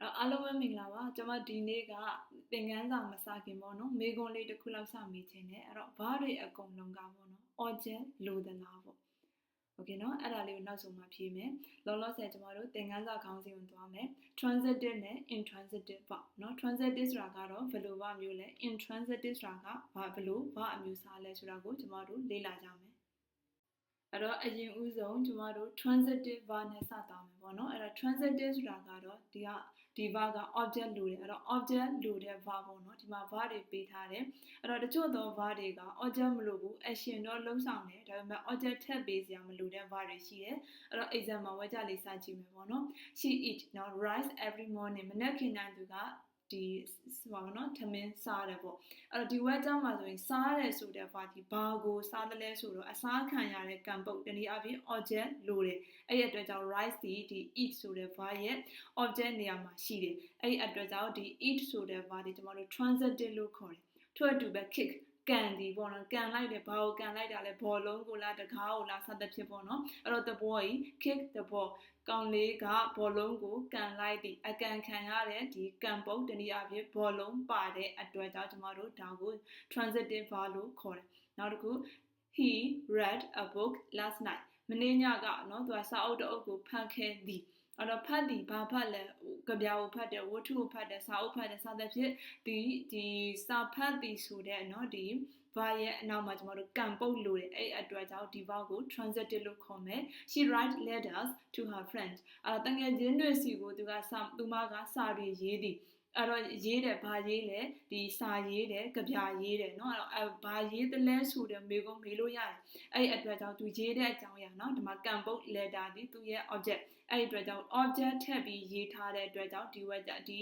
တော့အားလုံးပဲမင်္ဂလာပါကျွန်မဒီနေ့ကသင်ခန်းစာမစခင်ပေါ့နော်မေခွန်းလေးတစ်ခုလောက်စမိခြင်းနဲ့အဲ့တော့ဘာတွေအကုန်လုံးကပေါ့နော် object လိုသလားပေါ့โอเคเนาะအဲ့ဒါလေးကိုနောက်ဆုံးမှဖြေမယ်လောလောဆယ်ကျမတို့သင်ခန်းစာခေါင်းစဉ်ကိုသွားမယ် transitive နဲ့ intransitive ပေါ့เนาะ transitive ဆိုတာကတော့ဘယ်လိုဘာမျိုးလဲ intransitive ဆိုတာကဘာဘယ်လိုဘာအမျိုးအစားလဲဆိုတာကိုကျမတို့လေ့လာကြမယ်အဲ့တော့အရင်ဦးဆုံးကျမတို့ transitive verb နဲ့စသွားမယ်ပေါ့နော်အဲ့တော့ transitive ဆိုတာကတော့ဒီက ဒီ verb က object လိုတယ်အဲ့တော့ object လိုတဲ့ verb ပေါ့နော်ဒီမှာ verb တွေပေးထားတယ်အဲ့တော့တချို့သော verb တွေက object မလိုဘူး action တော့လုံးဆောင်တယ်ဒါပေမဲ့ object ထပ်ပေးစရာမလိုတဲ့ verb တွေရှိတယ်အဲ့တော့ exam မှာဝေကြလေးစကြည့်မယ်ပေါ့နော် she eat နော် rise every morning မနေ့ခင်တိုင်းသူက ဒီဟောနော်သမင်းစားတယ်ပေါ့အဲ့တော့ဒီ web ကြောင့်မှာဆိုရင်စားတယ်ဆိုတဲ့ verb ဒီဘာကိုစားတယ်လဲဆိုတော့အစားခံရတဲ့ကံပုတ်တနည်းအားဖြင့် object လိုတယ်အဲ့ဒီအတွက်ကြောင့် rise ဒီဒီ eat ဆိုတဲ့ verb ရဲ့ object နေရာမှာရှိတယ်အဲ့ဒီအတွက်ကြောင့်ဒီ eat ဆိုတဲ့ verb ဒီကျွန်တော်တို့ transitive လို့ခေါ်တယ်ထို့အတူပဲ kick ကန်ဒီပေါ့နော်ကန်လိုက်တယ်ဘာကိုကန်လိုက်တာလဲဘောလုံးကိုလားတကားကိုလားစသဖြင့်ပေါ့နော်အဲ့တော့ the boy kick the ball ကောင်လေးကဘောလုံးကိုကန်လိုက်သည်အကန်ခံရတဲ့ဒီကန်ပုတ်တနည်းအားဖြင့်ဘောလုံးပါတဲ့အတွက်ကြောင့်ကျမတို့ဒါကို transitive verb လို့ခေါ်တယ်နောက်တစ်ခု he read a book last night မနေ့ညကနော်သူကစာအုပ်တစ်အုပ်ကိုဖတ်ခဲ့သည်အဲ့တော့ဖတ်သည်ဘာဖတ်လဲကြပြာကိုဖတ်တယ်ဝတ္ထုကိုဖတ်တယ်စာအုပ်ဖတ်တယ်စသဖြင့်ဒီဒီစာဖတ်သည်ဆိုတဲ့เนาะဒီ ဘာရဲ့အနောက်မှာကျွန်တော်တို့ကံပုတ်လို့တယ်အဲ့အတွက်ကြောင့်ဒီဘောက်ကို transitive လို့ခေါ်မယ် she write letters to her friend အဲ့တော့တကယ်ချင်းတွေစီကိုသူကစာသူမကစာတွေရေးသည် အဲ့တော့ရေးတယ်ဘာရေးလဲဒီစာရေးတယ်ကြပြရေးတယ်เนาะအဲ့တော့ဘာရေးတယ်လဲဆိုတဲ့မေကုန်းမေးလို့ရတယ်အဲ့ဒီအတွက်ကြောင့်သူရေးတဲ့အကြောင်းအရာเนาะဒီမှာကံပုတ် letter ဒီသူရဲ့ object အဲ့ဒီအတွက်ကြောင့် object ထည့်ပြီးရေးထားတဲ့အတွက်ကြောင့်ဒီ word ဒီ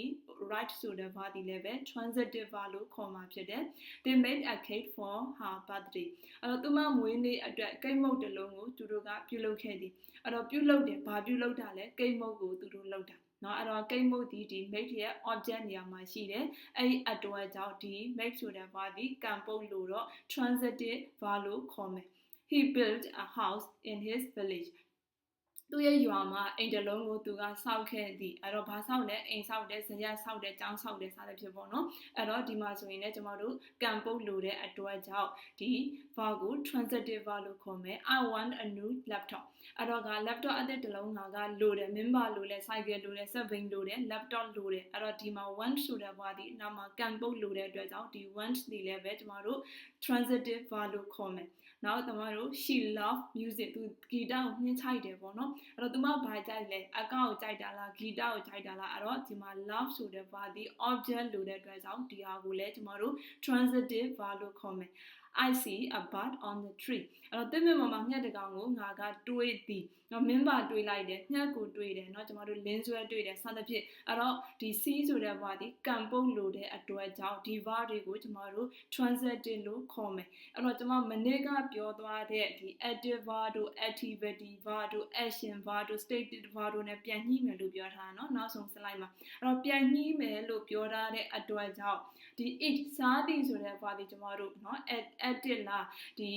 right ဆိုတဲ့ verb ဒီလည်းပဲ transitive verb လို့ခေါ်မှာဖြစ်တယ် they made a cake for her birthday အဲ့တော့သူမမွေးနေ့အတွက်ကိတ်မုတ်တစ်လုံးကိုသူတို့ကပြုလုပ်ခဲ့သည်အဲ့တော့ပြုလုပ်တယ်ဘာပြုလုပ်တာလဲကိတ်မုတ်ကိုသူတို့လုပ်တာ နော်အဲ့တော့ကိတ်မုတ်ဒီဒီ make ရဲ့ object နေရာမှာရှိတယ်အဲ့ဒီအတွက်ကြောင့်ဒီ make ဆိုတဲ့ဘာဒီကံပုတ်လို့တော့ transitive verb လို့ခေါ်မယ် He built a house in his village. သူ့ရဲ့ရွာမှာအိမ်တလုံးကိုသူကစောက်ခဲ့သည်အဲ့တော့ဘာစောက်လဲအိမ်စောက်တယ်ဇရက်စောက်တယ်ကျောင်းစောက်တယ်စသဖြင့်ပေါ့နော်အဲ့တော့ဒီမှာဆိုရင်လည်းကျွန်တော်တို့ကံပုတ်လို့တဲ့အတွက်ကြောင့်ဒီ verb ကို transitive verb လို့ခေါ်မယ် I want a new laptop အဲ့တော့က laptop အသစ်တစ်လုံးကကလို့တယ် member လို့လဲ cycle လို့လဲ survey လို့တယ် laptop လို့တယ်အဲ့တော့ဒီမှာ want ဆိုတဲ့ verb ဒီနောက်မှာကံပုတ်လို့တဲ့အတွက်ကြောင့်ဒီ want ဒီလည်းပဲကျွန်တော်တို့ transitive verb လို့ခေါ်မယ်နောက်ကျွန်တော်တို့ she love music သူဂီတကိုနှင်းချိုက်တယ်ပေါ့နော်အဲ့တော့သူမဘာကြိုက်လဲအကောက်ကိုကြိုက်တာလားဂီတကိုကြိုက်တာလားအဲ့တော့ဒီမှာ love ဆိုတဲ့ verb ဒီ object လို့တဲ့အတွက်ကြောင့်ဒီဟာကိုလည်းကျွန်တော်တို့ transitive verb လို့ခေါ်မယ် I see a bird on the tree အဲ့တော့တင်မြမမှာငှက်တကောင်ကိုငါကတွေးသည်နော်မင်းပါတွေးလိုက်တယ်ငှက်ကိုတွေးတယ်နော်ကျွန်တော်တို့လင်းဆွဲတွေးတယ်စသဖြင့်အဲ့တော့ဒီ see ဆိုတဲ့ verb ဒီကံပုတ်လို့တဲ့အတွက်ကြောင့်ဒီ verb တွေကိုကျွန်တော်တို့ transitive လို့ခေါ်မယ်အဲ့တော့ကျွန်မမနေ့ကပြောသွားတဲ့ဒီ active verb တို့ activity verb တို့ action verb တို့ stated verb တို့ ਨੇ ပြန်ညှိမယ်လို့ပြောထားတာเนาะနောက်ဆုံး slide မှာအဲ့တော့ပြန်ညှိမယ်လို့ပြောထားတဲ့အတွက်ကြောင့်ဒီ it စားသည်ဆိုတဲ့ verb ဒီကျွန်တော်တို့เนาะ active လားဒီ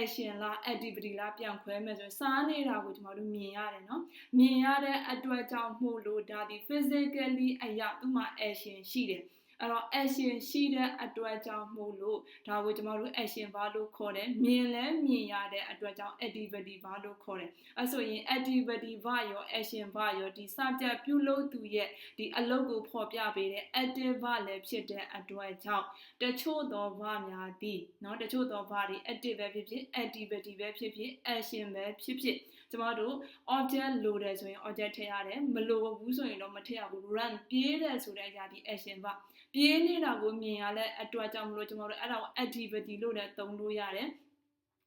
action လား activity လားပြန်ခွဲမယ်ဆိုရင်စားနေတာကိုကျွန် တော်တို့မြင်ရတယ်เนาะမြင်ရတဲ့အတွက်ကြောင့်မို့လို့ဒါဒီ physically အရာသူ့မှာ action ရှိတယ်အဲ့တော့ action ရှိတဲ့အတွက်ကြောင့်မို့လို့ဒါကိုကျွန်တော်တို့ action ဘာလို့ခေါ်တယ်မြင်လဲမြင်ရတဲ့အတွက်ကြောင့် activity ဘာလို့ခေါ်တယ်အဲဆိုရင် activity ဘာရော action ဘာရောဒီ subject ပြုလုပ်သူရဲ့ဒီအလုပ်ကိုဖော်ပြပေးတဲ့ active ဘာလည်းဖြစ်တဲ့အတွက်ကြောင့်တချို့သောဘာများသည်เนาะတချို့သောဘာတွေ active ပဲဖြစ်ဖြစ် activity ပဲဖြစ်ဖြစ် action ပဲဖြစ်ဖြစ် ကျမတို့ object လိုတယ်ဆိုရင် object ထည့်ရတယ်မလိုဘူးဆိုရင်တော့မထည့်ရဘူး run ပြေးတယ်ဆိုတဲ့အရာဒီ action ပါပြေးနေတာကိုမြင်ရတဲ့အတွက်ကြောင့်မလို့ကျမတို့အဲ့ဒါကို activity လို့လည်းသုံးလို့ရတယ်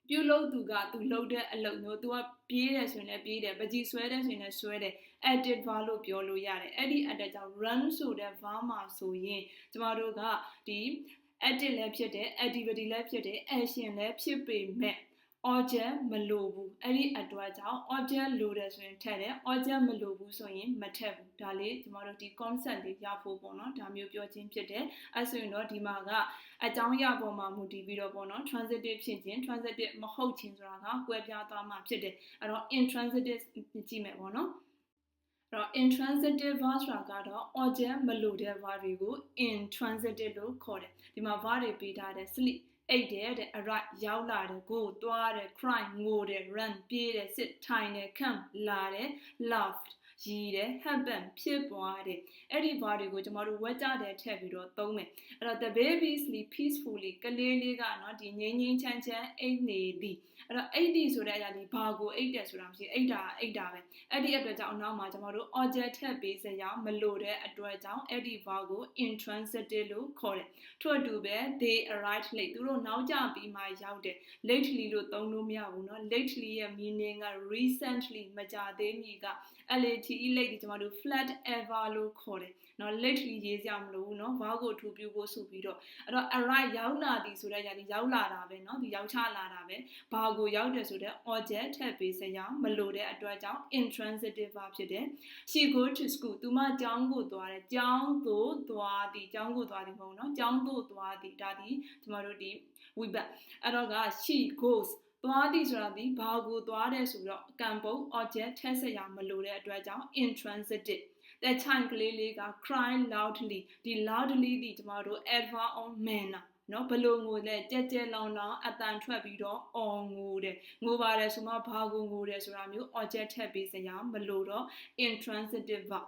ပြုလုပ်သူကသူလုပ်တဲ့အလုပ်မျိုးသူကပြေးတယ်ဆိုရင်လည်းပြေးတယ်ပကြီးဆွဲတယ်ဆိုရင်လည်းဆွဲတယ် edit verb လို့ပြောလို့ရတယ်အဲ့ဒီအတွက်ကြောင့် run ဆိုတဲ့ verb မှာဆိုရင်ကျမတို့ကဒီ edit လည်းဖြစ်တယ် activity လည်းဖြစ်တယ် action လည်းဖြစ်ပေမဲ့ object မလိုဘူးအဲ့ဒီအတွက်ကြောင့် object လိုတယ်ဆိုရင်ထည့်တယ် object မလိုဘူးဆိုရင်မထည့်ဘူးဒါလေးကျမတို့ဒီ concept လေးရဖို့ပေါ့နော်ဒါမျိုးပြောခြင်းဖြစ်တယ်အဲဆိုရင်တော့ဒီမှာကအကြောင်းအရာပေါ်မှာမူတည်ပြီးတော့ပေါ့နော် transitive ဖြစ်ခြင်း transitive မဟုတ်ခြင်းဆိုတာကကွဲပြားသွားမှာဖြစ်တယ်အဲ့တော့ intransitive ကြည့်မယ်ပေါ့နော်တော့ intransitive verb ဆိုတာကတော့ object မလို့တဲ့ verb တွေကို intransitive လို့ခေါ်တယ်ဒီမှာ verb တွေပေးထားတယ် sleep အိတ်တယ်တဲ့ arrive ရောက်လာတယ် go သွားတယ် cry ငိုတယ် run ပြေးတယ် sit ထိုင်တယ် come လာတယ် laughed ရည်တယ် happen ဖြစ်သွားတယ်အဲ့ဒီ verb တွေကိုကျွန်တော်တို့ဝက်ကြတယ်ထည့်ပြီးတော့သုံးမယ်အဲ့တော့ the baby sleep peacefully ကလေးလေးကเนาะဒီငြိမ်းငြိမ်းချမ်းချမ်းအိတ်နေသည်အဲ့တော့အိတ်ဒီဆိုတဲ့အရာဒီဘာကိုအိတ်တယ်ဆိုတာမရှိအိတ်တာအိတ်တာပဲအဲ့ဒီအတွက်ကြောင့်နောက်မှာကျွန်တော်တို့ object ထည့်ပေးစရာမလိုတဲ့အတွက်ကြောင့်အဲ့ဒီ verb ကို intransitive လို့ခေါ်တယ်ထို့အတူပဲ they arrived late သူတို့နောက်ကျပြီးမှရောက်တယ် lately လို့သုံးလို့မရဘူးเนาะ lately ရဲ့ meaning က recently မကြသေးမီက late late ဒီကျွန်တော်တို့ flat ever လို့ခေါ်တယ်เนาะ lately ရေးစရာမလိုဘူးเนาะ verb ကိုထူပြဖို့ဆိုပြီးတော့အဲ့တော့ arrive ရောက်လာသည်ဆိုတဲ့ຢာဒီရောက်လာတာပဲเนาะဒီရောက်ချလာတာပဲဘာကိုရောက်တယ်ဆိုတဲ့ object ထည့်ပေးစရာမလိုတဲ့အတွက်ကြောင့် intransitive verb ဖြစ်တယ် she go to school သူမကျောင်းကိုသွားတယ်ကျောင်းသို့သွားသည်ကျောင်းကိုသွားသည်မဟုတ်เนาะကျောင်းသို့သွားသည်ဒါဒီကျွန်တော်တို့ဒီ we back အဲ့တော့က she goes သွားသည်ဆိုတာဒီဘာကိုသွားတယ်ဆိုတော့ကံပုံ object ထည့်စရာမလိုတဲ့အတွက်ကြောင့် intransitive တဲ့ child ကလေးလေးက cry loudly ဒီ loudly ဒီကျမတို့ adverb on manner နော်ဘလို့ငိုလဲကြက်ကြက်လောင်လောင်အတန်ထွက်ပြီးတော့အော်ငိုတယ်ငိုပါတယ်ဆိုမှဘာကိုငိုတယ်ဆိုတာမျိုး object ထည့်ပေးစရာမလိုတော့ intransitive verb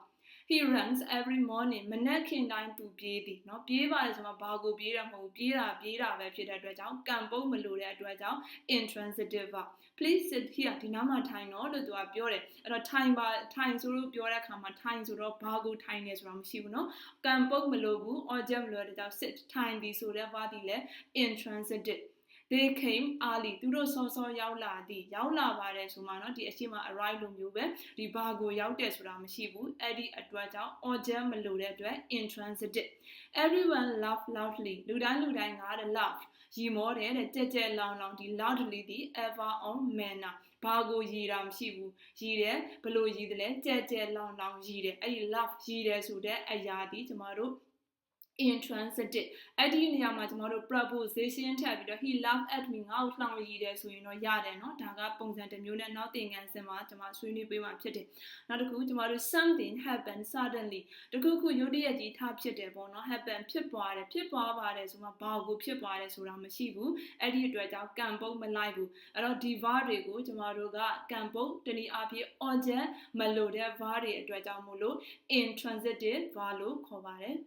he runs every morning မနက်ခင်တိုင်းသူပြေးသည်เนาะပြေးပါတယ်ဆိုမှဘာကိုပြေးတာမဟုတ်ပြေးတာပြေးတာပဲဖြစ်တဲ့အတွက်ကြောင့်ကံပုံးမလို့တဲ့အတွက်ကြောင့် intransitive verb please sit here ဒီနားမှာထိုင်တော့လို့သူကပြောတယ်အဲ့တော့ထိုင်ပါထိုင်ဆိုလို့ပြောတဲ့အခါမှာထိုင်ဆိုတော့ဘာကိုထိုင်နေဆိုတာမရှိဘူးเนาะကံပုံးမလို့ဘူး object မလို့တဲ့ကြောင့် sit ထိုင်သည်ဆိုတဲ့ verb ဒီလည်း intransitive they came early သူတို့စောစောရောက်လာသည်ရောက်လာပါတယ်ဆိုမှเนาะဒီအရှိမ arrive လို့မျိုးပဲဒီဘာကိုရောက်တယ်ဆိုတာမရှိဘူးအဲ့ဒီအတွက်ကြောင့် object မလို့တဲ့အတွက် intransitive everyone laugh loudly လူတိုင်းလူတိုင်းကတဲ့ laugh ရီမောတယ်တဲ့ကြက်ကြက်လောင်လောင်ဒီ loudly ဒီ ever on manner ဘာကိုရည်တာမရှိဘူးရည်တယ်ဘလို့ရည်တယ်လဲကြက်ကြက်လောင်လောင်ရည်တယ်အဲ့ဒီ laugh ရည်တယ်ဆိုတဲ့အရာဒီကျမတို့ intransitive အဲ့ဒီနေရာမှာကျမတို့ preposition ထပ်ပြီးတော့ he laughed at me ငါ့ကိုလှောင်ရည်တယ်ဆိုရင်တော့ရတယ်เนาะဒါကပုံစံတစ်မျိုးနဲ့နောက်သင်ခန်းစဉ်မှာကျမဆွေးနွေးပေးမှာဖြစ်တယ်နောက်တစ်ခုကျမတို့ something happened suddenly တခုခုရုတ်တရက်ကြီးထဖြစ်တယ်ပေါ့เนาะ happen ဖြစ်သွားတယ်ဖြစ်သွားပါတယ်ဆိုမှဘာကိုဖြစ်သွားတယ်ဆိုတာမရှိဘူးအဲ့ဒီအတွက်ကြောင့်ကံပုံမလိုက်ဘူးအဲ့တော့ဒီ var တွေကိုကျမတို့ကကံပုံတနည်းအားဖြင့် object မလို့တဲ့ var တွေအတွက်ကြောင့်မို့လို့ intransitive var လို့ခေါ်ပါတယ်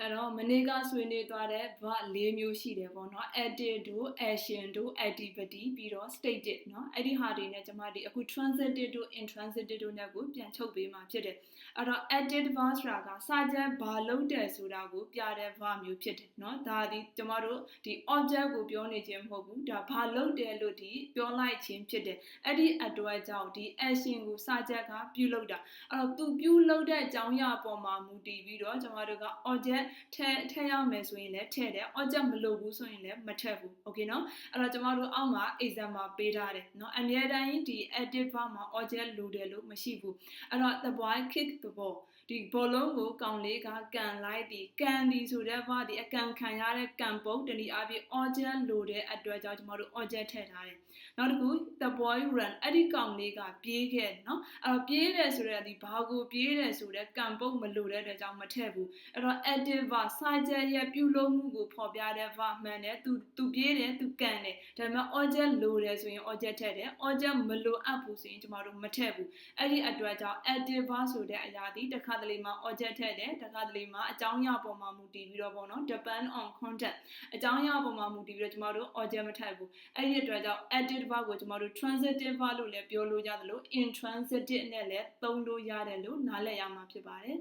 အဲ့တော့မနေ့ကဆွေးနွေးသွားတဲ့ verb ၄မျိုးရှိတယ်ပေါ့နော် active တို့ action တို့ activity ပြီးတော့ stated เนาะအဲ့ဒီဟာတွေနဲ့ကျွန်မဒီအခု transitive တို့ intransitive တို့နဲ့ကိုပြန်ချုပ်ပေးမှာဖြစ်တယ်အဲ့တော့ active verb ဆိုတာကစာချက်ဘာလုပ်တယ်ဆိုတာကိုပြတဲ့ verb မျိုးဖြစ်တယ်เนาะဒါဒီကျွန်မတို့ဒီ object ကိုပြောနေခြင်းမဟုတ်ဘူးဒါဘာလုပ်တယ်လို့ဒီပြောလိုက်ခြင်းဖြစ်တယ်အဲ့ဒီအတွက်ကြောင့်ဒီ action ကိုစာချက်ကပြုလုပ်တာအဲ့တော့သူပြုလုပ်တဲ့အကြောင်းအရာပေါ်မှာမူတည်ပြီးတော့ကျွန်မတို့က object ထဲထဲရောက်မယ်ဆိုရင်လည်းထဲတယ် object မလုပ်ဘူးဆိုရင်လည်းမထက်ဘူး okay နော်အဲ့တော့ကျမတို့အောက်မှာ example ပေးထားတယ်နော်အများတိုင်းဒီ edit form မှာ object လိုတယ်လို့မရှိဘူးအဲ့တော့ the boy kick the ball ဒီဘောလုံးကိုကောင်လေးကကန်လိုက်ဒီကန်ဒီဆိုတဲ့ဘာဒီအကန်ခံရတဲ့ကန်ပုတ်တနည်းအားဖြင့် object လိုတဲ့အတွက်ကြောင့်ကျမတို့ object ထည့်ထားတယ်နောက်တစ်ခု the boy run အဲ့ဒီကောင်လေးကပြေးခဲ့နော်အဲ့တော့ပြေးတယ်ဆိုတဲ့ဒီဘာကိုပြေးတယ်ဆိုတဲ့ကန်ပုတ်မလိုတဲ့အတွက်ကြောင့်မထည့်ဘူးအဲ့တော့ edit active verb စာချက်ရဲ့ပြုလုပ်မှုကိုဖော်ပြတဲ့ verb မှန်တယ်သူသူပြေးတယ်သူကန်တယ်ဒါပေမဲ့ object လိုတယ်ဆိုရင် object ထည့်တယ် object မလိုအပ်ဘူးဆိုရင်ကျမတို့မထည့်ဘူးအဲ့ဒီအတွက်ကြောင့် active verb ဆိုတဲ့အရာဒီတစ်ခါတလေမှာ object ထည့်တယ်တစ်ခါတလေမှာအကြောင်းအရာပေါ်မှာမူတည်ပြီးတော့ပေါ့နော် depend on content အကြောင်းအရာပေါ်မှာမူတည်ပြီးတော့ကျမတို့ object မထည့်ဘူးအဲ့ဒီအတွက်ကြောင့် active verb ကိုကျမတို့ transitive verb လို့လည်းပြောလို့ရတယ်လို့ intransitive နဲ့လည်းသုံးလို့ရတယ်လို့နားလည်ရမှာဖြစ်ပါတယ်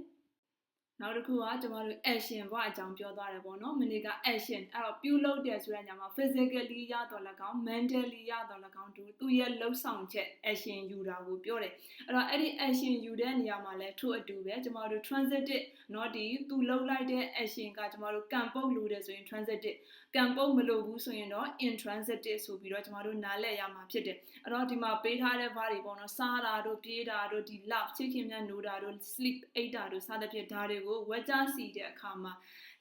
နောက်တစ်ခုကကျမတို့ action ဘအကြောင်းပြောသွားတယ်ပေါ့နော်မနေ့က action အဲ့တော့ပြုလုပ်တယ်ဆိုတဲ့ညမှာ physically ရတော့၎င်း mentally ရတော့၎င်းသူသူ့ရဲ့လှုပ်ဆောင်ချက် action ယူတာကိုပြောတယ်အဲ့တော့အဲ့ဒီ action ယူတဲ့နေရာမှာလည်းထို့အတူပဲကျမတို့ transitive เนาะဒီသူလှုပ်လိုက်တဲ့ action ကကျမတို့ကံပုတ်လို့တယ်ဆိုရင် transitive ကံပုတ်မလို့ဘူးဆိုရင်တော့ intransitive ဆိုပြီးတော့ကျမတို့နားလည်ရမှာဖြစ်တယ်အဲ့တော့ဒီမှာပေးထားတဲ့ verb တွေပေါ့နော်စားတာတို့ပြေးတာတို့ဒီ love ချစ်ခင်မြတ်နိုးတာတို့ sleep အိတ်တာတို့စသဖြင့်ဒါတွေကိုကိုဝက်ကြစီတဲ့အခါမှာ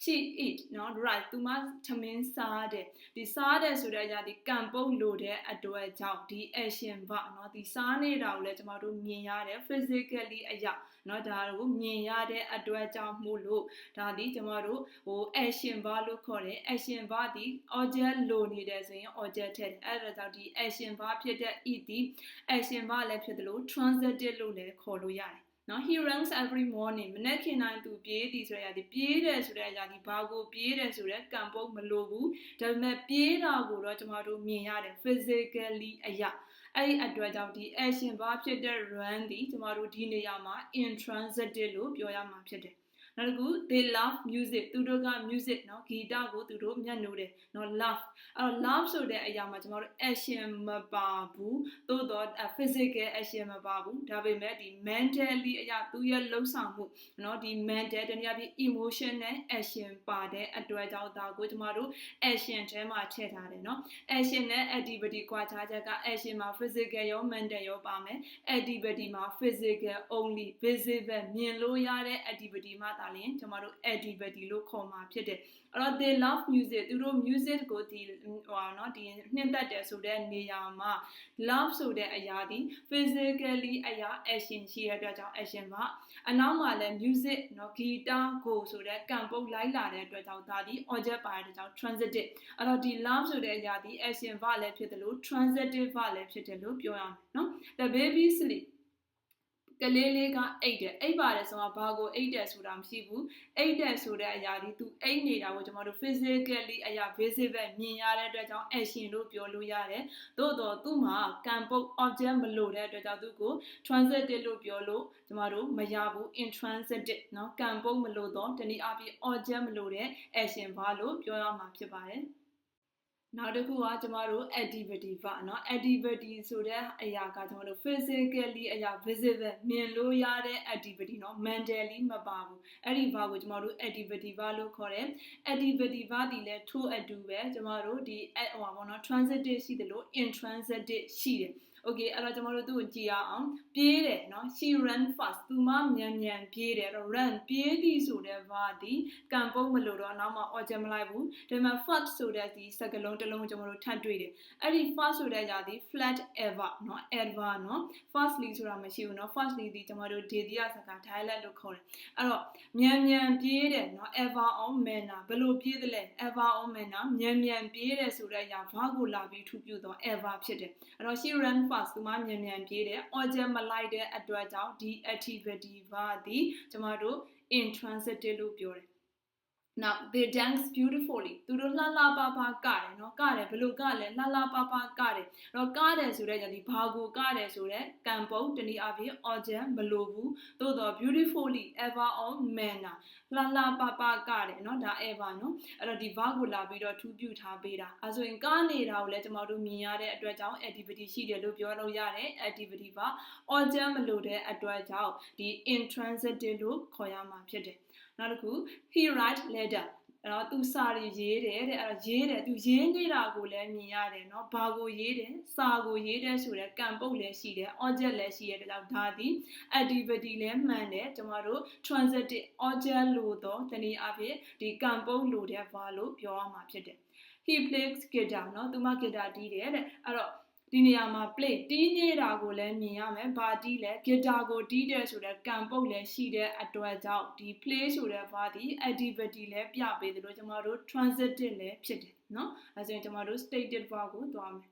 she eat เนาะ right သူမသမင်းစားတယ်ဒီစားတယ်ဆိုတဲ့အရာဒီကံပုတ်လို့တဲ့အတွက်ကြောင့်ဒီ action verb เนาะဒီစားနေတာကိုလည်းကျမတို့မြင်ရတယ် physically အရာเนาะဒါကိုမြင်ရတဲ့အတွက်ကြောင့်မို့လို့ဒါဒီကျမတို့ဟို action verb လို့ခေါ်တယ် action verb ဒီ object လို့နေတယ်ဆိုရင် object ထည့်တယ်အဲ့ဒါကြောင့်ဒီ action verb ဖြစ်တဲ့ eat ဒီ action verb လည်းဖြစ်တယ်လို့ transitive လို့လည်းခေါ်လို့ရတယ် နော် he runs every morning မနေ့ခင်တိုင်းသူပြေးသည်ဆိုတဲ့အရာဒီပြေးတယ်ဆိုတဲ့အရာဒီဘာကိုပြေးတယ်ဆိုတဲ့ကံပုတ်မလို့ဘူးဒါပေမဲ့ပြေးတာကိုတော့ကျမတို့မြင်ရတယ် physically အရာအဲ့ဒီအတွက်ကြောင့်ဒီ action ဘာဖြစ်တဲ့ run ဒီကျမတို့ဒီနေရာမှာ intransitive လို့ပြောရမှာဖြစ်တယ် နောက်တစ်ခု they love music သူတို့က music เนาะဂီတကိုသူတို့မျက်နှိုးတယ်เนาะ love အဲ့တော့ love ဆိုတဲ့အရာမှာကျွန်တော်တို့ action မပါဘူးသို့တော့ physical action မပါဘူးဒါပေမဲ့ဒီ mentally အရာသူရဲ့လှုပ်ဆောင်မှုเนาะဒီ mental တနည်းအားဖြင့် emotional action ပါတဲ့အတွက်ကြောင့်ဒါကိုကျွန်တော်တို့ action ထဲမှာထည့်ထားတယ်เนาะ action နဲ့ activity ကွာခြားချက်က action မှာ physical ရော mental ရောပါမယ် activity မှာ physical only visible မြင်လို့ရတဲ့ activity မှာဒါ လင်ကျွန်တော်တို့ activity လို့ခေါ်မှာဖြစ်တယ်အဲ့တော့ they love music သူတို့ music ကိုဒီဟိုနော်ဒီနှစ်သက်တယ်ဆိုတဲ့နေရာမှာ love ဆိုတဲ့အရာဒီ physically အရာ action ရှိရတဲ့အတွက်ကြောင့် action ပါအနောက်မှာလည်း music နော် guitar ကိုဆိုတဲ့ကံပုတ်လိုက်လာတဲ့အတွက်ကြောင့်ဒါဒီ object ပါတဲ့ကြောင့် transitive အဲ့တော့ဒီ love ဆိုတဲ့အရာဒီ action ဘာလည်းဖြစ်တယ်လို့ transitive ဘာလည်းဖြစ်တယ်လို့ပြောရမယ်နော် the baby sleep ကလေးလေးကအိတ်တယ်အိတ်ပါတယ်ဆိုတော့ဘာကိုအိတ်တယ်ဆိုတာမရှိဘူးအိတ်တယ်ဆိုတဲ့အရာဒီသူအိတ်နေတာကိုကျွန်တော်တို့ physically အရာ visible မြင်ရတဲ့အတွက်ကြောင့် action လို့ပြောလို့ရတယ်သို့တော့သူ့မှာကံပုတ် object မလို့တဲ့အတွက်ကြောင့်သူကို transitive လို့ပြောလို့ကျွန်တော်တို့မရဘူး intransitive เนาะကံပုတ်မလို့တော့တနည်းအားဖြင့် object မလို့တဲ့ action ဘာလို့ပြောရမှာဖြစ်ပါတယ် နောက်တစ်ခုကကျမတို့ activity ပါเนาะ activity ဆိုတဲ့အရာကကျမတို့ physically အရာ visible မြင်လို့ရတဲ့ activity เนาะ mentally မပါဘူးအဲ့ဒီဘာကိုကျမတို့ activity ပါလို့ခေါ်တယ် activity ပါဒီလဲထိုးအတူပဲကျမတို့ဒီဟိုပါဘောเนาะ transitive ရှိတယ်လို့ intransitive ရှိတယ် okay အဲ့တော့ကျွန်တော်တို့သူ့ကိုကြည့်ရအောင်ပြေးတယ်เนาะ she run fast သူမမြန်မြန်ပြေးတယ်အဲ့တော့ run ပြေးသည်ဆိုတဲ့ verb ဒီကံပုတ်မလို့တော့နောက်မှ object မလိုက်ဘူးဒါပေမဲ့ fast ဆိုတဲ့ဒီစကားလုံးတစ်လုံးကျွန်တော်တို့ထပ်တွေ့တယ်အဲ့ဒီ fast ဆိုတဲ့ຢာဒီ flat ever เนาะ ever เนาะ fastly ဆိုတာမရှိဘူးเนาะ fastly ဒီကျွန်တော်တို့ဒေသရစကား dialect လို့ခေါ်တယ်အဲ့တော့မြန်မြန်ပြေးတယ်เนาะ ever on manner ဘယ်လိုပြေးသလဲ ever on manner မြန်မြန်ပြေးတယ်ဆိုတဲ့ຢာ verb ကိုလာပြီးထူပြတော့ ever ဖြစ်တယ်အဲ့တော့ she run fast fast သူမမြန်မြန်ပြေးတယ် object မလိုက်တဲ့အတွက်ကြောင့်ဒီ activity ဘာဒီကျမတို့ intransitive လို့ပြောတယ် now they dance beautifully သူတို့လှလှပပကတယ်เนาะကတယ်ဘယ်လိုကလဲလှလှပပကတယ်အဲ့တော့ကတယ်ဆိုတဲ့ညာဒီဘာကိုကတယ်ဆိုတဲ့ကံပုံတနည်းအားဖြင့် object မလိုဘူးသို့တော့ beautifully ever on manner လှလှပပကတယ်เนาะဒါ ever เนาะအဲ့တော့ဒီ verb ကိုလာပြီးတော့ထူးပြထားပေးတာအဲဆိုရင်ကနေတာကိုလည်းကျွန်တော်တို့မြင်ရတဲ့အတွက်ကြောင့် activity ရှိတယ်လို့ပြောလို့ရတယ် activity ပါ object မလိုတဲ့အတွက်ကြောင့်ဒီ intransitive လို့ခေါ်ရမှာဖြစ်တယ် နောက်တစ်ခု he write letter အဲ့တော့သူစာတွေရေးတယ်တဲ့အဲ့တော့ရေးတယ်သူရေးနေတာကိုလည်းမြင်ရတယ်เนาะဘာကိုရေးတယ်စာကိုရေးတယ်ဆိုတဲ့ကံပုတ်လည်းရှိတယ် object လည်းရှိတယ်ဒါကြောင့်ဒါသည် activity လည်းမှန်တယ်ကျွန်တော်တို့ transitive object လို့တော့တနည်းအားဖြင့်ဒီကံပုတ်လို့တဲ့ဘာလို့ပြောရမှာဖြစ်တယ် he plays guitar เนาะသူမ guitar တီးတယ်တဲ့အဲ့တော့ ဒီနေရာမှာ play တီးနေတာကိုလည်းမြင်ရမယ်။ဘာတီးလဲ guitar ကိုတီးတယ်ဆိုတဲ့ကံပုတ်လည်းရှိတဲ့အတွက်ကြောင့်ဒီ play ဆိုတဲ့ဘာဒီ activity လည်းပြပေးတယ်လို့ကျွန်တော်တို့ transitive လည်းဖြစ်တယ်เนาะအဲဆိုရင်ကျွန်တော်တို့ stated verb ကိုသွားမယ်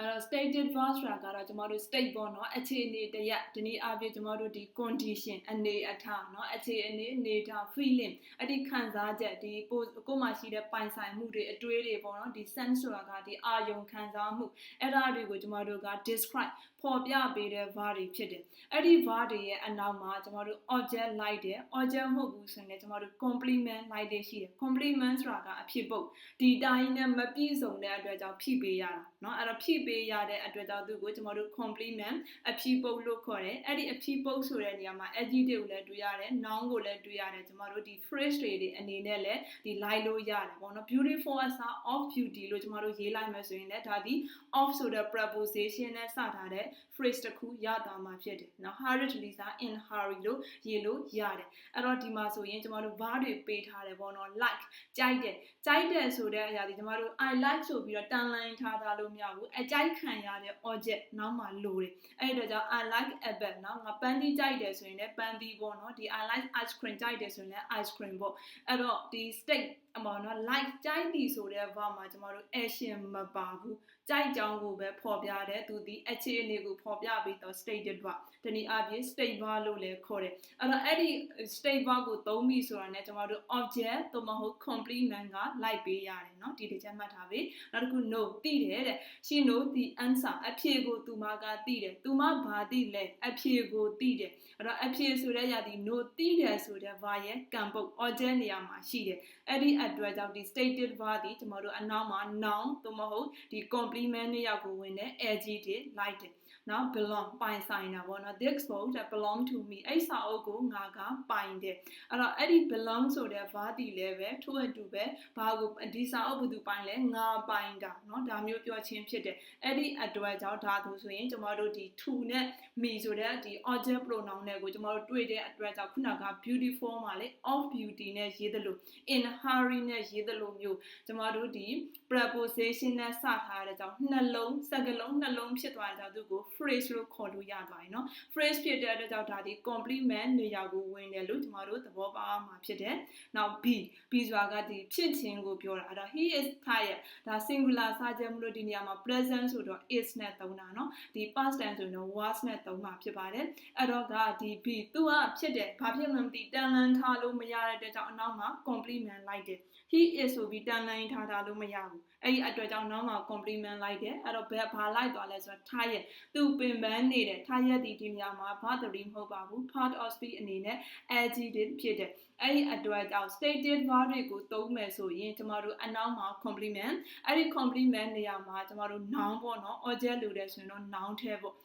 အဲ့တော့ state advance ဆိုတာကတော့ကျမတို့ state ပေါ့နော်အခြေအနေတရက်ဒီနေ့အပြည့်ကျမတို့ဒီ condition အနေအထားနော်အခြေအနေအနေအထား feeling အဲ့ဒီခံစားချက်ဒီကိုယ်မှာရှိတဲ့ပိုင်ဆိုင်မှုတွေအတွေးတွေပေါ့နော်ဒီ sense ဆိုတာကဒီအာယုံခံစားမှုအဲ့ဒါတွေကိုကျမတို့က describe ပေါ်ပြပေးတဲ့ var တွေဖြစ်တယ်အဲ့ဒီ var တွေရဲ့အနောက်မှာကျမတို့ object လိုက်တယ် object မဟုတ်ဘူးဆိုရင်ကျမတို့ complement လိုက်တယ်ရှိတယ် complement ဆိုတာကအဖြစ်ပုတ်ဒီတိုင်းနဲ့မပြည့်စုံတဲ့အတွက်ကြောင့်ဖြည့်ပေးရတာ เนาะအဲ့တော့ဖြည့်ပေးရတဲ့အတွက်ကြောင့်သူကိုကျမတို့ complement အဖြည့်ပုတ်လို့ခေါ်တယ်အဲ့ဒီအဖြည့်ပုတ်ဆိုတဲ့နေရာမှာ adjective ကိုလည်းတွေ့ရတယ် noun ကိုလည်းတွေ့ရတယ်ကျမတို့ဒီ phrase တွေတွေအနေနဲ့လည်းဒီလိုက်လို့ရတယ်ပေါ့နော် beautiful အစား of beauty လို့ကျမတို့ရေးလိုက်မယ်ဆိုရင်လည်းဒါဒီ of ဆိုတဲ့ preposition နဲ့စထားတဲ့ phrase တစ်ခုရသွားမှာဖြစ်တယ်နော် hurriedly စာ in hurry လို့ရေးလို့ရတယ်အဲ့တော့ဒီမှာဆိုရင်ကျမတို့ verb တွေပေးထားတယ်ပေါ့နော် like ကြိုက်တယ်ကြိုက်တယ်ဆိုတဲ့အရာဒီကျမတို့ I like ဆိုပြီးတော့တန်လိုင်းထားတာလို့ မရဘူးအကြိုက်ခံရတဲ့ object နောက်မှလိုတယ်အဲ့ဒီတော့ကြောင့် I like apple เนาะငါပန်းသီးကြိုက်တယ်ဆိုရင်လည်းပန်းသီးပေါ့เนาะဒီ I like ice cream ကြိုက်တယ်ဆိုရင်လည်း ice cream ပေါ့အဲ့တော့ဒီ state အမော်နော် like ကြိုက်သည်ဆိုတဲ့ verb မှာကျမတို့ action မပါဘူး ကြိုက်ကြောင်းကိုပဲဖော်ပြတဲ့သူဒီအခြေအနေကိုဖော်ပြပြီးတော့ stated verb တနည်းအားဖြင့် state verb လို့လည်းခေါ်တယ်အဲ့တော့အဲ့ဒီ state verb ကိုသုံးပြီးဆိုတာ ਨੇ ကျမတို့ object သို့မဟုတ် complement က like ပေးရတယ်เนาะဒီတစ်ချက်မှတ်ထားပြီနောက်တစ်ခု no သိတယ်တဲ့ she know the answer အဖြေကိုသူမကသိတယ်သူမဘာသိလဲအဖြေကိုသိတယ်အဲ့တော့အဖြေဆိုတဲ့ຢာဒီ no သိတယ်ဆိုတဲ့ verb ရဲ့ကံပုတ် object နေရာမှာရှိတယ်အဲ့ဒီအတွက်ကြောင့်ဒီ stated verb ဒီကျမတို့အနောက်မှာ noun သို့မဟုတ်ဒီ complement နေရာကိုဝင်တဲ့ adjective like တယ်နော် belong ပိုင်ဆိုင်တာပေါ့နော် this book that belong to me အဲ့စာအုပ်ကိုငါကပိုင်တယ်အဲ့တော့အဲ့ဒီ belong ဆိုတဲ့ verb ဒီလည်းပဲထို့အတူပဲဘာကိုဒီစာအုပ်ဘယ်သူပိုင်လဲငါပိုင်တာနော်ဒါမျိုးပြောချင်းဖြစ်တယ်အဲ့ဒီအတွက်ကြောင့်ဒါသူဆိုရင်ကျမတို့ဒီ to နဲ့ me ဆိုတဲ့ဒီ object pronoun တွေကိုကျမတို့တွေ့တဲ့အတွက်ကြောင့်ခုနက beautiful မှာလေ of beauty နဲ့ရေးသလို in hurry နဲ့ရေးသလိုမျိုးကျမတို့ဒီ prepositional စထားတဲ့ကြောင့်နှလုံးစကားလုံးနှလုံးဖြစ်သွားတဲ့ကြောင့်သူကို phrase လို့ခေါ်လို့ရသွားတယ်နော် phrase ဖြစ်တဲ့အတွက်ကြောင့်ဒါဒီ complement နေရာကိုဝင်တယ်လို့ကျွန်တော်တို့သဘောပေါက်မှာဖြစ်တယ်။နောက် B B ဆိုတာကဒီဖြစ်ခြင်းကိုပြောတာအဲ့တော့ he is tired ဒါ singular စကြမလို့ဒီနေရာမှာ present ဆိုတော့ is နဲ့သုံးတာနော်ဒီ past tense ဆိုရင်တော့ was နဲ့သုံးမှာဖြစ်ပါတယ်။အဲ့တော့ဒါဒီ B သူကဖြစ်တယ်ဘာဖြစ်မှမသိတန်လန်းထားလို့မရတဲ့အတွက်ကြောင့်အနောက်မှာ complement လိုက်တယ် he is ဆိုပြီးတန်လန်းထားတာလို့မရဘူးအဲ့ဒီအတွက်ကြောင့်နောက်မှာ complement လိုက်တယ်အဲ့တော့ဘယ်ဘာလိုက်သွားလဲဆိုတော့ tired သူပင်ပန်းနေတယ် tired ဒီဒီနေရာမှာဘာတရီမဟုတ်ပါဘူး part of speech အနေနဲ့ adjective ဖြစ်တယ်အဲ့ဒီအတွက်ကြောင့် stated verb တွေကိုသုံးမယ်ဆိုရင်ကျမတို့အနောက်မှာ complement အဲ့ဒီ complement နေရာမှာကျမတို့ noun ပေါ့နော် object လို့တယ်ဆိုရင်တော့ noun ထဲပေါ့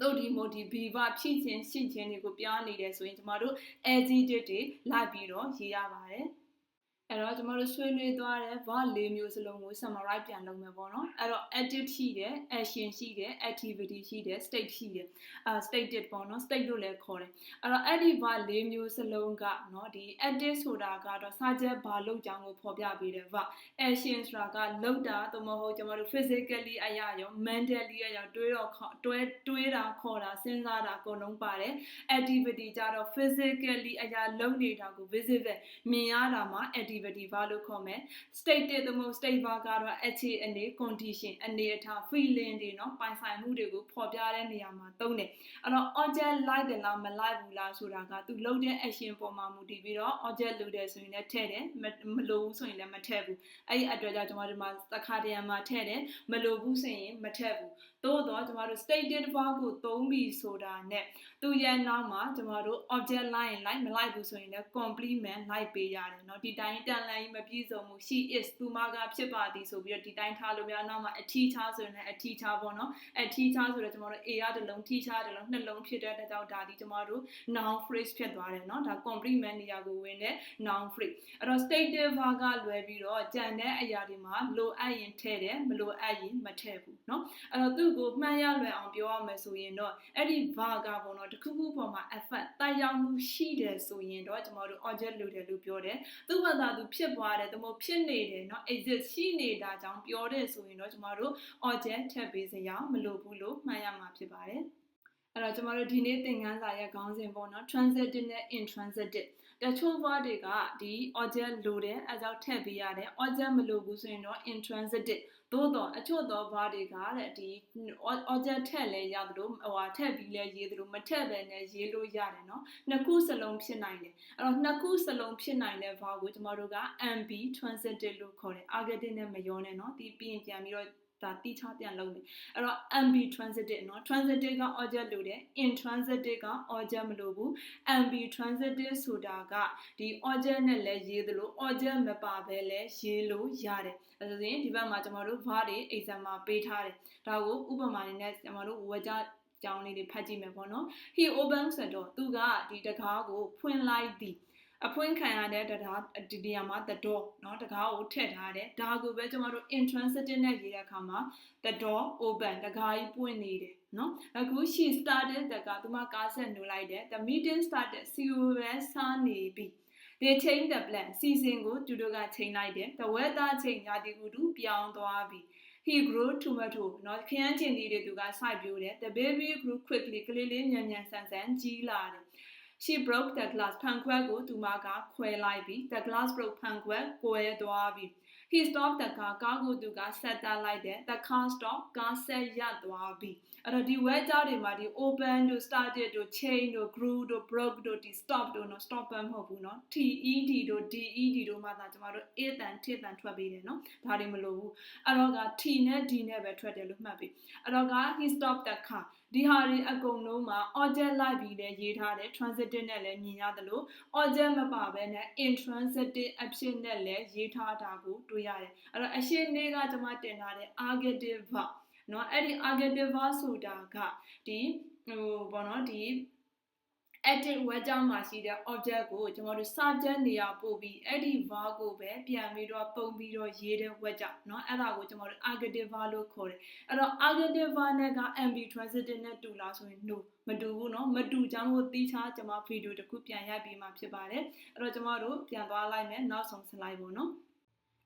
တို့ဒီမိုဒီ be verb ဖြစ်ခြင်းရှင်းခြင်းတွေကိုပြောနေတယ်ဆိုရင်ကျမတို့ adjective တွေလိုက်ပြီးတော့ရေးရပါတယ် အဲ့တော့ကျွန်တော်တို့ဆွေးနွေးသွားတဲ့ verb ၄မျိုးစလုံးကို summarize ပြန်လုပ်မယ်ပေါ့နော်အဲ့တော့ active ရှိတယ် action ရှိတယ် activity ရှိတယ် state ရှိတယ်အာ stated ပေါ့နော် state လို့လည်းခေါ်တယ်အဲ့တော့အဲ့ဒီ verb ၄မျိုးစလုံးကနော်ဒီ active ဆိုတာကတော့စာချက်ဘာလုပ်ကြောင်းကိုဖော်ပြပေးတယ် verb action ဆိုတာကလုပ်တာသို့မဟုတ်ကျွန်တော်တို့ physically အရာရော mentally အရာတွေးတော့တွဲတွေးတာခေါ်တာစဉ်းစားတာအကုန်လုံးပါတယ် activity ကြတော့ physically အရာလုပ်နေတာကို visible မြင်ရတာမှာ active activity ဘာလို့ခေါ်မလဲ stated သို့မဟုတ် state verb ကတော့အခြေအနေ condition အနေအထား feeling တွေเนาะပိုင်ဆိုင်မှုတွေကိုဖော်ပြတဲ့နေရာမှာသုံးတယ်အဲ့တော့ object like တယ်လားမ like ဘူးလားဆိုတာကသူလုပ်တဲ့ action ပေါ်မှာမူတည်ပြီးတော့ object လုပ်တယ်ဆိုရင်လည်းထည့်တယ်မလိုဘူးဆိုရင်လည်းမထည့်ဘူးအဲ့ဒီအတွက်ကြောင့်ကျွန်တော်တို့မှာတစ်ခါတရံမှာထည့်တယ်မလိုဘူးဆိုရင်မထည့်ဘူး သို့တော့ကျမတို့ stated verb ကိုသုံးပြီးဆိုတာနဲ့သူရဲ့နောက်မှာကျမတို့ object line လိုက်မလိုက်ဘူးဆိုရင်လည်း complement လိုက်ပေးရတယ်เนาะဒီတိုင်းတန်လန်ကြီးမပြည့်စုံမှု she is သူမကဖြစ်ပါသည်ဆိုပြီးတော့ဒီတိုင်းထားလို့များနောက်မှာအထီးချဆိုရင်လည်းအထီးချပေါ့เนาะအထီးချဆိုတော့ကျမတို့ a ရတစ်လုံးထီးချတစ်လုံးနှလုံးဖြစ်တဲ့အတွက်ကြောင့်ဒါဒီကျမတို့ noun phrase ဖြစ်သွားတယ်เนาะဒါ complement နေရာကိုဝင်တဲ့ noun phrase အဲ့တော့ stated verb ကလွယ်ပြီးတော့ကြံတဲ့အရာတွေမှာလိုအပ်ရင်ထည့်တယ်မလိုအပ်ရင်မထည့်ဘူးเนาะအဲ့တော့သူ့ ကိုမှန်းရလွယ်အောင်ပြောရမယ်ဆိုရင်တော့အဲ့ဒီ verb ကပေါ့နော်တခုခုပေါ်မှာ effect တိုက်ရောက်မှုရှိတယ်ဆိုရင်တော့ကျွန်တော်တို့ object လို့တယ်လို့ပြောတယ်သူ့ဘာသာသူဖြစ်သွားတယ်သူမို့ဖြစ်နေတယ်เนาะ exist ရှိနေတာကြောင့်ပြောတယ်ဆိုရင်တော့ကျွန်တော်တို့ object ထည့်ပေးစရာမလိုဘူးလို့မှတ်ရမှာဖြစ်ပါတယ်အဲ့တော့ကျွန်တော်တို့ဒီနေ့သင်ခန်းစာရဲ့ခေါင်းစဉ်ပေါ့နော် transitive နဲ့ intransitive တချို့ verb တွေကဒီ object လိုတယ်အဲကြောင့်ထည့်ပေးရတယ် object မလိုဘူးဆိုရင်တော့ intransitive သို့တော့အချို့သော verb တွေကတဲ့ဒီ object ထည့်လဲရသလိုဟိုဟာထည့်ပြီးလဲရေးသလိုမထည့်ပဲနဲ့ရေးလို့ရတယ်เนาะနှစ်ခုစလုံးဖြစ်နိုင်တယ်အဲ့တော့နှစ်ခုစလုံးဖြစ်နိုင်တဲ့ verb ကိုကျမတို့က ambi transitive လို့ခေါ်တယ် argative နဲ့မရောနဲ့เนาะဒီပြီးရင်ပြန်ပြီးတော့ ဒါတိချပြန်လုပ်မယ်အဲ့တော့ MB transitive เนาะ transitive က object လို့တယ် intransitive က object မလို့ဘူး MB transitive ဆိုတာကဒီ object နဲ့လည်းရေးသလို object မပါဘဲလည်းရေးလို့ရတယ်အဲဒါဆိုရင်ဒီဘက်မှာကျွန်တော်တို့ var တွေ exam မှာပေးထားတယ်ဒါကိုဥပမာအနေနဲ့ကျွန်တော်တို့ဝေကြကြောင်းလေးတွေဖတ်ကြည့်မယ်ပေါ့နော် he opens the door သူကဒီတကားကိုဖွင့်လိုက်သည် အဖွင့်ခံရတဲ့တရားဒီနေရာမှာ the door เนาะတကားကိုထည့်ထားတယ်ဒါကိုပဲကျွန်တော်တို့ intransitive နဲ့ရေးတဲ့အခါမှာ the door open တကားကြီးပွင့်နေတယ်เนาะအခု she started တကားသူမကားဆက်နှိုးလိုက်တယ် the meeting started စီကိုပဲစားနေပြီ they change the plan စီစဉ်ကိုသူတို့ကချိန်လိုက်တယ် the weather change ရာသီဥတုပြောင်းသွားပြီ he grew tomato เนาะခရမ်းချင်သေးတယ်သူကစိုက်ပျိုးတယ် the baby grew quickly ကလေးလေးမြန်မြန်ဆန်ဆန်ကြီးလာတယ် she broke the glass ဖန်ခွက်ကိုသူမကခွဲလိုက်ပြီ the glass broke ဖန်ခွက်ကွဲသွားပြီ he stopped the car ကားကိုသူကဆက်တာလိုက်တယ် the car stopped ကားဆက်ရပ်သွားပြီ အဲ့တော့ဒီ weather တွေမှာဒီ open တို့ started တို့ change တို့ grew တို့ broke တို့ဒီ stop တို့နော် stop မဟုတ်ဘူးနော် TED တို့ DED တို့မှသာကျမတို့ A တန် T တန်ထွက်ပေးတယ်နော်ဒါတွေမလိုဘူးအဲ့တော့က T နဲ့ D နဲ့ပဲထွက်တယ်လို့မှတ်ပြီအဲ့တော့က he stopped the car ဒီဟာတွေအကုန်လုံးမှာ object လိုက်ပြီးလည်းရေးထားတယ် transitive နဲ့လည်းမြင်ရတယ်လို့ object မပါဘဲနဲ့ intransitive အဖြစ်နဲ့လည်းရေးထားတာကိုတွေ့ရတယ်အဲ့တော့အရှင်းလေးကကျွန်မတင်ထားတဲ့ argative verb เนาะအဲ့ဒီ argative verb ဆိုတာကဒီဟိုဘောနော်ဒီ edit word ကြောင့်မှာရှိတဲ့ object ကိုကျွန်တော်တို့ subject နေရာပို့ပြီးအဲ့ဒီ verb ကိုပဲပြန်ပြီးတော့ပုံပြီးတော့ရေးတဲ့ word ကြောင့်เนาะအဲ့ဒါကိုကျွန်တော်တို့ argative verb လို့ခေါ်တယ်အဲ့တော့ argative verb နဲ့က MB transitive နဲ့တူလားဆိုရင် no မတူဘူးเนาะမတူကြောင်းကိုသိချာကျွန်မဗီဒီယိုတစ်ခုပြန်ရိုက်ပြီးမှဖြစ်ပါတယ်အဲ့တော့ကျွန်တော်တို့ပြန်သွားလိုက်မယ်နောက်ဆုံး slide ပေါ့နော်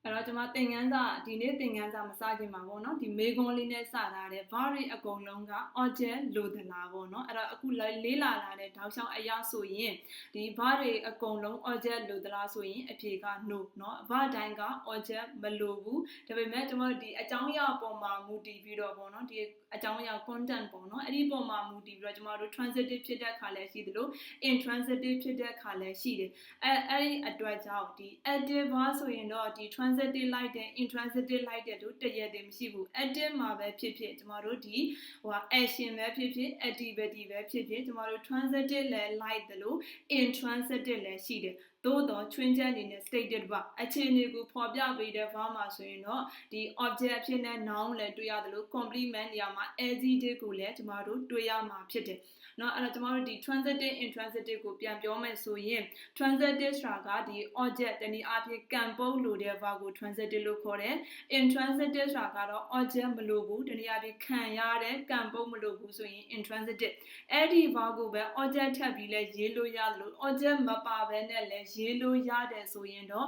အဲ့တော့ကျွန်မသင်ခန်းစာဒီနေ့သင်ခန်းစာမစခင်ပါဘောနော်ဒီမေခွန်လေးနဲ့စထားတယ်ဘာတွေအကုန်လုံးက object လိုသလားဘောနော်အဲ့တော့အခုလေးလာလာတဲ့ထောက်ချောင်းအရာဆိုရင်ဒီဘာတွေအကုန်လုံး object လိုသလားဆိုရင်အဖြေက no နော်ဘာတိုင်းက object မလိုဘူးဒါပေမဲ့ကျွန်မဒီအကြောင်းအရာပေါ်မှာမူတည်ပြီးတော့ဘောနော်ဒီအကြောင်းအရာ content ပေါ့နော်အဲ့ဒီပုံမှာမူတည်ပြီးတော့ကျွန်တော်တို့ transitive ဖြစ်တဲ့ခါလည်းရှိသလို intransitive ဖြစ်တဲ့ခါလည်းရှိတယ်အဲ့အဲ့ဒီအတွက်ကြောင့်ဒီ adverb ဆိုရင်တော့ဒီ trans transitive လိုက်တဲ့ intransitive လိုက်တဲ့တို့တရက်တည်းမရှိဘူး active မှာပဲဖြစ်ဖြစ်ကျွန်တော်တို့ဒီဟို action ပဲဖြစ်ဖြစ် activity ပဲဖြစ်ဖြစ်ကျွန်တော်တို့ transitive လည်းလိုက်တယ်လို့ intransitive လည်းရှိတယ် သို့တော့ချွင်းချက်အနေနဲ့ stated verb အခြေအနေကိုဖော်ပြပေးတဲ့ verb မှာဆိုရင်တော့ဒီ object အဖြစ်နဲ့ noun လည်းတွေ့ရတယ်လို့ complement နေရာမှာ adjective ကိုလည်းကျွန်တော်တို့တွေ့ရမှာဖြစ်တယ်เนาะအဲ့တော့ကျွန်တော်တို့ဒီ transitive intransitive ကိုပြန်ပြောမယ်ဆိုရင် transitive ဆိုတာကဒီ object တနည်းအားဖြင့်ကံပုတ်လို့တဲ့ verb ကို transitive လို့ခေါ်တယ် intransitive ဆိုတာကတော့ object မလို့ဘူးတနည်းအားဖြင့်ခံရတဲ့ကံပုတ်မလို့ဘူးဆိုရင် intransitive အဲ့ဒီ verb ကိုပဲ object ထပ်ပြီးလဲရေးလို့ရတယ်လို့ object မပါဘဲနဲ့လဲ ရေးလို့ရတယ်ဆိုရင်တော့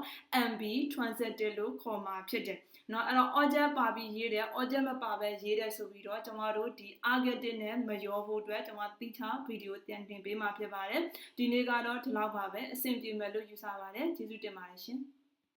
MB transitive လို့ခေါ်မှာဖြစ်တယ်เนาะအဲ့တော့ object ပါပြီးရေးတယ် object မပါဘဲရေးတယ်ဆိုပြီးတော့ကျွန်တော်တို့ဒီ argative နဲ့မရောဖို့အတွက်ကျွန်တော်တိထားဗီဒီယိုပြန်တင်ပေးမှာဖြစ်ပါတယ်ဒီနေ့ကတော့ဒီလောက်ပါပဲအဆင်ပြေမယ်လို့ယူဆပါတယ်ကျေးဇူးတင်ပါတယ်ရှင်